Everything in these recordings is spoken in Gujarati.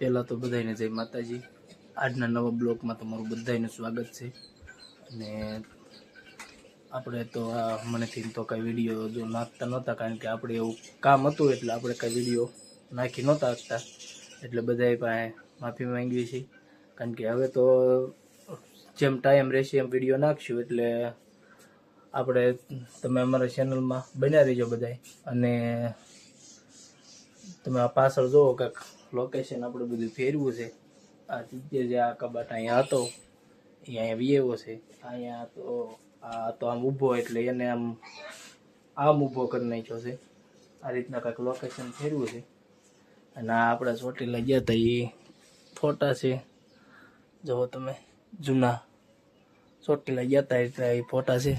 પહેલાં તો બધાને જય માતાજી. આજના નવા બ્લોગમાં તમારું બધાનું સ્વાગત છે. અને આપણે તો આ મનેથી તો કાંઈ વીડિયો જો નાખતા નહોતા, કારણ કે આપણે એવું કામ હતું એટલે આપણે કાંઈ વીડિયો નાખી નહોતા શકતા એટલે બધાએ પાસે માફી માંગીએ છીએ. કારણ કે હવે તો જેમ ટાઈમ રહેશે એમ વીડિયો નાખશું. એટલે આપણે તમે અમારા ચેનલમાં બન્યા રહીજો બધાય. અને તમે આ પાછળ જુઓ કે લોકેશન આપણે બધું ફેરવું છે. આ જગ્યાએ જે આ કબાટ અહીંયા હતો, અહીંયા વિયેવો છે. અહીંયા તો આ તો આમ ઊભો એટલે એને આમ આમ ઊભો કરી નાખ્યો છે. આ રીતના કાંઈક લોકેશન ફેરવું છે. અને આ આપણે ચોટીલા ગયા હતા, એ ફોટા છે. જુઓ તમે, જૂના ચોટીલા ગયા હતા એટલે એ ફોટા છે.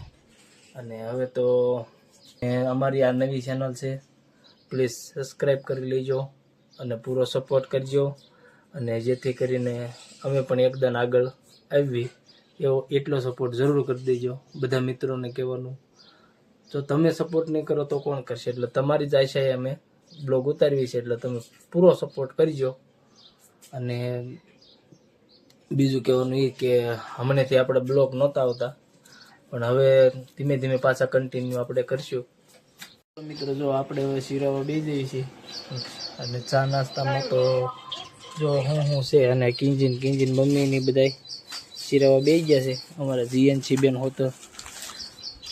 અને હવે તો અમારી આ નવી ચેનલ છે. પ્લીઝ સબસ્ક્રાઈબ કરી લેજો અને પૂરો સપોર્ટ કરજો. અને જેથી કરીને અમે પણ એકદમ આગળ આવી એવો એટલો સપોર્ટ જરૂર કરી દેજો બધા મિત્રોને કહેવાનું. જો તમે સપોર્ટ નહીં કરો તો કોણ કરશે? એટલે તમારી જ આશાએ અમે બ્લોગ ઉતારવી છે, એટલે તમે પૂરો સપોર્ટ કરજો. અને બીજું કહેવાનું એ કે હમણાંથી આપણે બ્લોગ નહોતા આવતા, પણ હવે ધીમે ધીમે પાછા કન્ટિન્યુ આપણે કરશું. મિત્રો જો આપણે હવે શીરાવા બે જઈએ છીએ અને ચા નાસ્તામાં તો જો હું હું છે અને કિંજીન કિંજીન મમ્મીની બધાય શીરાવા બે ગયા છે. અમારા જીએનસી બેન હોતો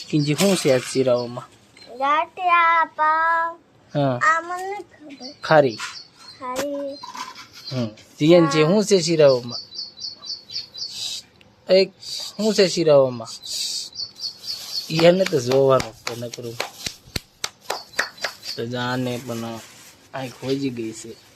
કિંજી શું છે આજ શીરાવામાં ખારી. હમ હમ. જીએનસી શું છે શીરાવામાં એક શું છે શીરાવામાં એને તો જોવાનું તો કરું તો જાને પણ આંખ હોજી ગઈ છે.